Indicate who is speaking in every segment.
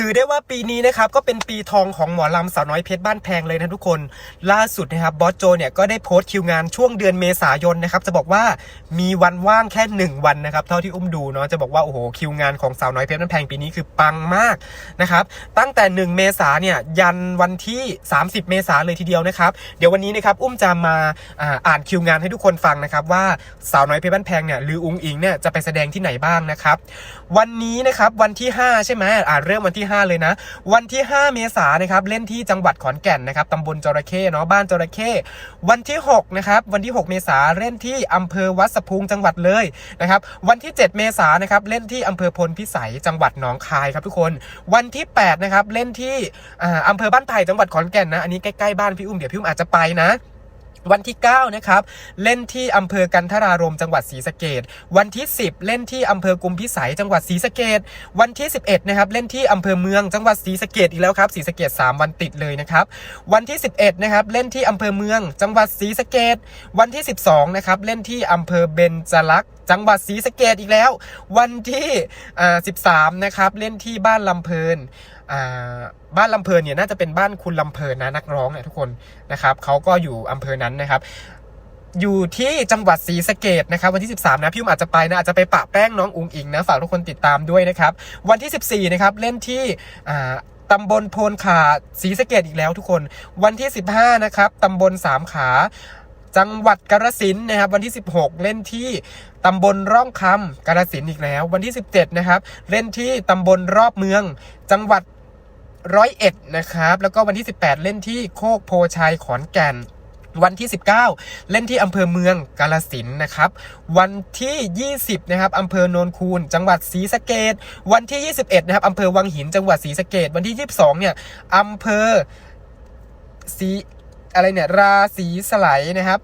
Speaker 1: ถือได้ว่าปีนี้นะครับก็เป็นปีทองของหมอลำสาวน้อยเพชรบ้านแพงเลยนะทุกคน ล่าสุดนะครับบอสโจเนี่ยก็ได้โพสต์คิวงานช่วงเดือนเมษายนนะครับจะบอกว่ามีวันว่างแค่ 1 วันนะครับเท่าที่อุ้มดูเนาะจะบอกว่าโอ้โหคิวงานของสาวน้อยเพชรบ้านแพงปีนี้คือปังมากนะครับตั้งแต่ 1 เมษาเนี่ยยันวันที่ 30 เมษาเลยทีเดียวนะครับเดี๋ยววันนี้นะครับอุ้มจะมาอ่าอ่านคิวงานให้ทุกคนฟังนะครับว่าสาวน้อยเพชรบ้านแพงเนี่ยหรืออุ้งอิงเนี่ยจะไปแสดงที่ไหนบ้างนะครับวันนี้นะครับวันที่ 5 ใช่ไหมอ่าเริ่มวันที่5เลยนะ วันที่ 5 เมษายนนะครับเล่นที่จังหวัดขอนแก่นนะครับตำบลจระเข้เนาะบ้านจระเข้วันที่6นะครับวันที่ 6 เมษายนเล่นที่อำเภอวัดสะพุงจังหวัดเลยนะครับวันที่ 7 เมษายนนะครับเล่นที่อำเภอพลพิสัยจังหวัดหนองคายครับทุกคน วันที่8นะครับเล่นที่อ่าอำเภอบ้านไผ่จังหวัดขอนแก่นนะอันนี้ใกล้ๆบ้านพี่อุ้มเดี๋ยวพี่อุ้มอาจจะไปนะ วันที่ 9 นะครับ เล่นที่อำเภอกันทรารมจังหวัดศรีสะเกดวันที่ 10 เล่นที่อำเภอกุมพิสัยจังหวัดศรีสะเกดวันที่ 11 นะครับ เล่นที่อำเภอเมืองจังหวัดศรีสะเกดอีกแล้วครับศรีสะเกด3 วันติดเลยนะครับ วันที่ 11 นะครับ เล่นที่อำเภอเมือง จังหวัดศรีสะเกดวันที่ 12 นะครับ เล่นที่อำเภอเบญจลักษ์จังหวัดศรีสะเกดอีกแล้ว วันที่อ่า13 นะครับ เล่นที่บ้านลำเพลิน บ้านลำเพลินเนี่ยน่าจะเป็นบ้านคุณลำเพลินนะนักร้องเนี่ยทุกคนนะครับเขาก็อยู่อำเภอนั้นนะครับ อยู่ที่จังหวัดศรีสะเกดนะครับ วันที่ 13 นะพี่อุ้มอาจจะไปนะอาจจะไปปะแป้งน้องอุงอิงนะฝากทุกคนติดตามด้วยนะครับ วันที่ 14 นะครับเล่นที่ตำบลโพนขาศรีสะเกดอีกแล้วทุกคน วันที่ 15 นะครับตำบลสามขาจังหวัดกาฬสินนะครับวันที่ 16 เล่นที่ตำบลร่องคำกาฬสินอีกแล้ว วันที่ 17 นะครับ เล่นที่ตำบลรอบเมือง จังหวัด ร้อยเอ็ดนะครับ แล้วก็วันที่ 18 เล่นที่โคกโพชัยขอนแก่นวันที่ 19 เล่นที่อำเภอเมืองกาลสินนะครับ วันที่ 20 นะครับอำเภอโนนคูน จังหวัดศรีสะเกดวันที่ 21 นะครับอำเภอวังหิน จังหวัดศรีสะเกดวันที่ 22 เนี่ยอำเภอศรีอะไรเนี่ย ราศีสไลนะครับ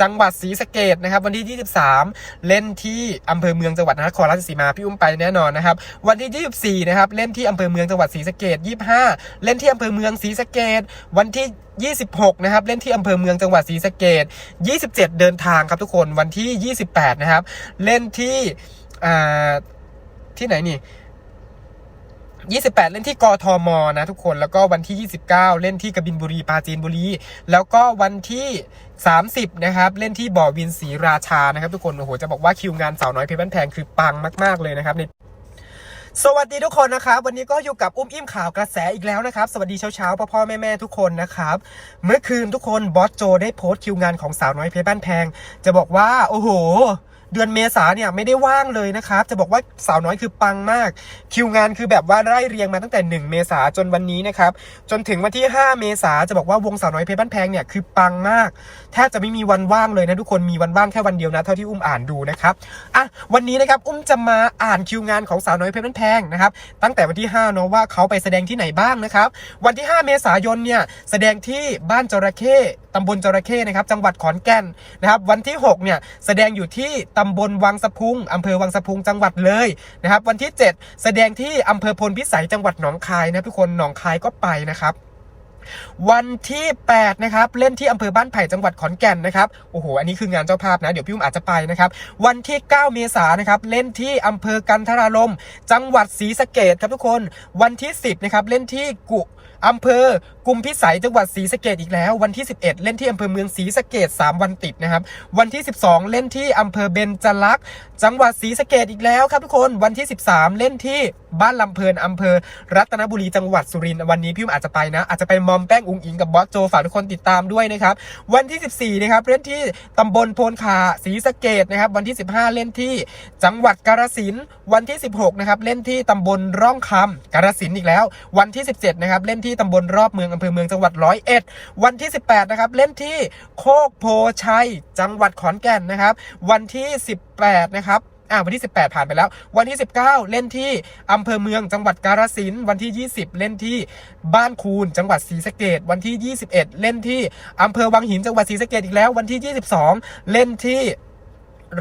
Speaker 1: จังหวัดศรีสะเกดนะครับวันที่ 23 เล่นที่อำเภอเมืองจังหวัดนครราชสีมาพี่อุ้มไปแน่นอนนะครับวันที่ 24 นะครับเล่นที่อำเภอเมืองจังหวัดศรีสะเกด25 เล่นที่อำเภอเมืองศรีสะเกดวันที่ 26 นะครับเล่นที่อำเภอเมืองจังหวัดศรีสะเกด27 เดินทางครับทุกคนวันที่ 28 นะครับเล่นที่ที่ไหนนี่ 28 เล่นที่กทมนะทุกคนแล้วก็วันที่ 29 เล่นที่กบินบุรีปราจีนบุรี แล้วก็วันที่ 30 นะครับ เล่นที่บ่อวินศรีราชานะครับ ทุกคนโอ้โหจะบอกว่าคิวงานสาวน้อยเพชรบ้านแพงคือปังมากๆเลยนะครับในสวัสดีทุกคนนะครับ วันนี้ก็อยู่กับอุ้มอิ่มข่าวกระแสอีกแล้วนะครับ สวัสดีเช้าๆพ่อพ่อแม่แม่ทุกคนนะครับ เมื่อคืนทุกคนบอสโจได้โพสต์คิวงานของสาวน้อยเพชรบ้านแพง จะบอกว่า โอ้โห เดือนเมษาเนี่ยไม่ได้ว่างเลยนะครับ จะบอกว่าสาวน้อยคือปังมาก คิวงานคือแบบว่าไล่เรียงมาตั้งแต่ 1 เมษาจนวันนี้นะครับ จนถึงวันที่ 5 เมษาจะบอกว่าวงสาวน้อยเพชรบ้านแพงเนี่ยคือปังมากแทบจะไม่มีวันว่างเลยนะทุกคนมีวันว่างแค่วันเดียวนะเท่าที่อุ้มอ่านดูนะครับอะวันนี้นะครับอุ้มจะมาอ่านคิวงานของสาวน้อยเพชรบ้านแพงนะครับตั้งแต่วันที่5เนาะว่าเขาไปแสดงที่ไหนบ้างนะครับวันที่ 5 เมษายนเนี่ยแสดงที่บ้านจระเข้ ตำบลจระเข้นะครับจังหวัดขอนแก่นนะครับวันที่6เนี่ยแสดงอยู่ที่ตำบลวังสะพุงอำเภอวังสะพุงจังหวัดเลยนะครับวันที่ 7 แสดงที่อำเภอพลพิสัยจังหวัดหนองคายนะทุกคนหนองคายก็ไปนะครับวันที่8นะครับเล่นที่อำเภอบ้านไผ่จังหวัดขอนแก่นนะครับโอ้โหอันนี้คืองานเจ้าภาพนะเดี๋ยวพี่อุ้มอาจจะไปนะครับวันที่ 9 เมษายนนะครับเล่นที่อำเภอกันทรารมจังหวัดศรีสะเกดครับทุกคน วันที่ 10นะครับเล่นที่กุ อำเภอกุมพิสัยจังหวัดศรีสะเกดอีกแล้ว วันที่ 11 เล่นที่อำเภอเมืองศรีสะเกด3 วันติดนะครับ วันที่ 12 เล่นที่อำเภอเบญจลักษ์จังหวัดศรีสะเกดอีกแล้วครับทุกคนวันที่ 13 เล่นที่ บ้านลำเพลินอำเภอ รัตนบุรีจังหวัดสุรินทร์วันนี้พี่อุ้มอาจจะไปนะ อาจจะไปมอมแป้งอุงอิงกับบอสโจฝากทุกคนติดตามด้วยนะครับ วันที่ 14 นะครับ เล่นที่ตำบลโพนขาศรีสะเกดนะครับ วันที่ 15 เล่นที่จังหวัดกาฬสินวันที่ 16 นะครับ เล่นที่ตำบลร่องคำกาฬสินอีกแล้ว วันที่ 17 นะครับ เล่นที่ตำบลรอบเมืองอำเภอเมืองจังหวัดร้อยเอ็ดวันที่ 18 นะครับ เล่นที่โคกโพชัย จังหวัดขอนแก่นนะครับ วันที่ 18 นะครับ อ่าวันที่ 18 ผ่านไปแล้ว วันที่ 19 เล่นที่อำเภอเมืองจังหวัดกาฬสินธุ์วันที่ 20 เล่นที่บ้านคูนจังหวัดศรีสะเกดวันที่ 21 เล่นที่อำเภอวังหินจังหวัดศรีสะเกดอีกแล้ว วันที่ 22 เล่นที่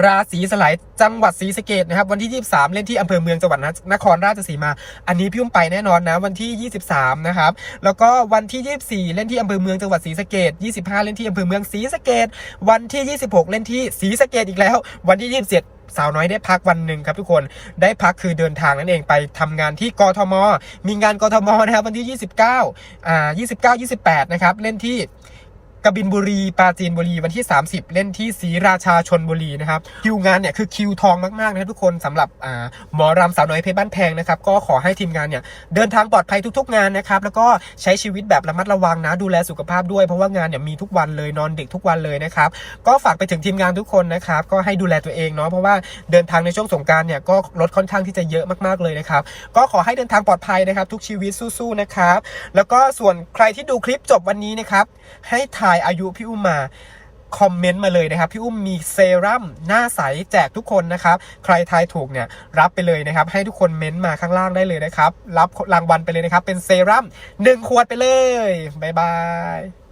Speaker 1: ราศีสลายจังหวัดศรีสะเกดนะครับวันที่ 23 เล่นที่อำเภอเมืองจังหวัดนครราชสีมา อันนี้พี่อุ้มไปแน่นอนนะวันที่ 23 นะครับแล้วก็วันที่ 24 เล่นที่อำเภอเมืองจังหวัดศรีสะเกด25 เล่นที่อำเภอเมืองศรีสะเกดวันที่ 26 เล่นที่ศรีสะเกดอีกแล้ว วันที่ 27สาวน้อยได้พักวันหนึ่งครับทุกคนได้พักคือเดินทางนั่นเองไปทำงานที่กทม มีงานกทมนะครับวันที่ 29อ่า29 28 นะครับ เล่นที่ กบินบุรีปราจีนบุรีวันที่ 30 เล่นที่ศรีราชาชนบุรีนะครับคิวงานเนี่ยคือคิวทองมากๆนะครับทุกคนสำหรับหมอรำสาวน้อยเพชรบ้านแพงนะครับก็ขอให้ทีมงานเนี่ยเดินทางปลอดภัยทุกๆงานนะครับแล้วก็ใช้ชีวิตแบบระมัดระวังนะดูแลสุขภาพด้วย เพราะว่างานเนี่ยมีทุกวันเลยนอนดึกทุกวันเลยนะครับก็ฝากไปถึงทีมงานทุกคนนะครับก็ให้ดูแลตัวเองเนาะเพราะว่าเดินทางในช่วงสงการเนี่ยก็รถค่อนข้างที่จะเยอะมากๆเลยนะครับก็ขอให้เดินทางปลอดภัยนะครับ ทุกชีวิตสู้ๆนะครับแล้วก็ส่วนใครที่ดูคลิปจบวันนี้นะครับให้ถ่ายอายุพี่อุ้มมาคอมเมนต์มาเลยนะครับ พี่อุ้มมีเซรั่มหน้าใสแจกทุกคนนะครับ ใครทายถูกเนี่ยรับไปเลยนะครับ ให้ทุกคนเม้นต์มาข้างล่างได้เลยนะครับ รับรางวัลไปเลยนะครับ เป็นเซรั่ม1ขวดไปเลย บ๊ายบาย